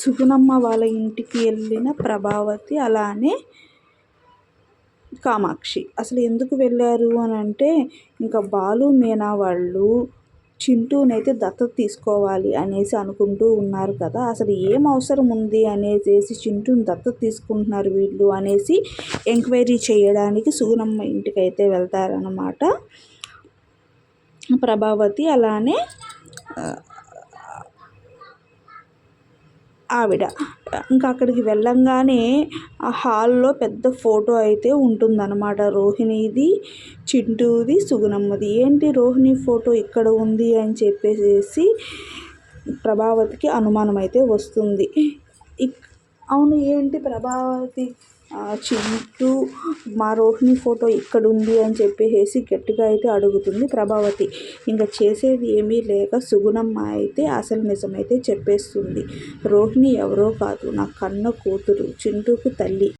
సుగుణమ్మ వాళ్ళ ఇంటికి వెళ్ళిన ప్రభావతి అలానే కామాక్షి. అసలు ఎందుకు వెళ్ళారు అని అంటే ఇంకా బాలు మీనా వాళ్ళు చింటూనైతే దత్తత తీసుకోవాలి అనేసి అనుకుంటూ ఉన్నారు కదా. అసలు ఏం అవసరం ఉంది అనేసి చింటూని దత్తత తీసుకుంటున్నారు వీళ్ళు అనేసి ఎంక్వైరీ చేయడానికి సుగుణమ్మ ఇంటికి అయితే వెళ్తారనమాట ప్రభావతి అలానే ఆవిడ. ఇంకా అక్కడికి వెళ్ళంగానే ఆ హాల్లో పెద్ద ఫోటో అయితే ఉంటుందన్నమాట. రోహిణిది చింటూది సుగుణమ్మది. ఏంటి రోహిణి ఫోటో ఇక్కడ ఉంది అని చెప్పేసి ప్రభావతికి అనుమానం అయితే వస్తుంది అవును ఏంటి ప్రభావతి చింటూ మా రోహిణి ఫోటో ఎక్కడుంది అని చెప్పేసి గట్టిగా అయితే అడుగుతుంది ప్రభావతి. ఇంకా చేసేది ఏమీ లేక సుగుణమ్మ అయితే అసలు నిజమైతే చెప్పేస్తుంది. రోహిణి ఎవరో కాదు నా కన్న కూతురు చింటూకు తల్లి.